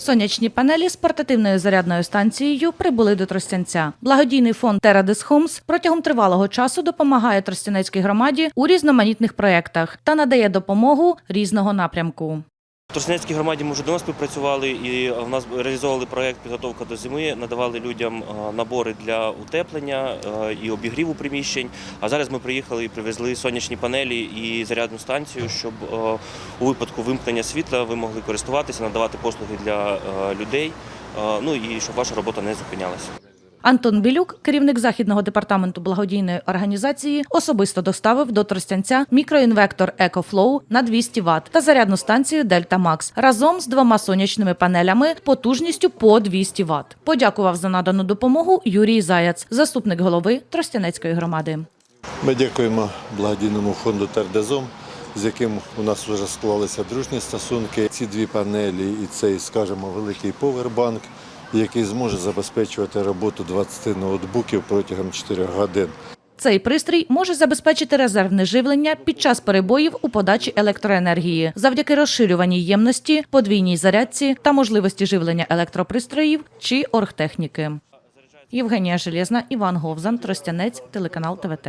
Сонячні панелі з портативною зарядною станцією прибули до Тростянця. Благодійний фонд Терадис Homes протягом тривалого часу допомагає Тростянецькій громаді у різноманітних проєктах та надає допомогу різного напрямку. В Тростянецькій громаді ми вже давно співпрацювали і в нас реалізовували проєкт підготовка до зими, надавали людям е, набори для утеплення е, і обігріву приміщень. А зараз ми приїхали і привезли сонячні панелі і зарядну станцію, щоб е, у випадку вимкнення світла ви могли користуватися, надавати послуги для е, людей. е, Ну і щоб ваша робота не зупинялася. Антон Білюк, керівник західного департаменту благодійної організації, особисто доставив до Тростянця мікроінвектор EcoFlow на 200 Вт та зарядну станцію Delta Max разом з двома сонячними панелями потужністю по 200 Вт. Подякував за надану допомогу Юрій Заяц, заступник голови Тростянецької громади. Ми дякуємо благодійному фонду Тердезом, з яким у нас вже склалися дружні стосунки. Ці дві панелі і цей, скажімо, великий повербанк, який зможе забезпечувати роботу 20 ноутбуків протягом 4 годин. Цей пристрій може забезпечити резервне живлення під час перебоїв у подачі електроенергії завдяки розширюваній ємності, подвійній зарядці та можливості живлення електропристроїв чи оргтехніки. Євгенія Железна, Іван Говзан, Тростянець, телеканал ТВТ.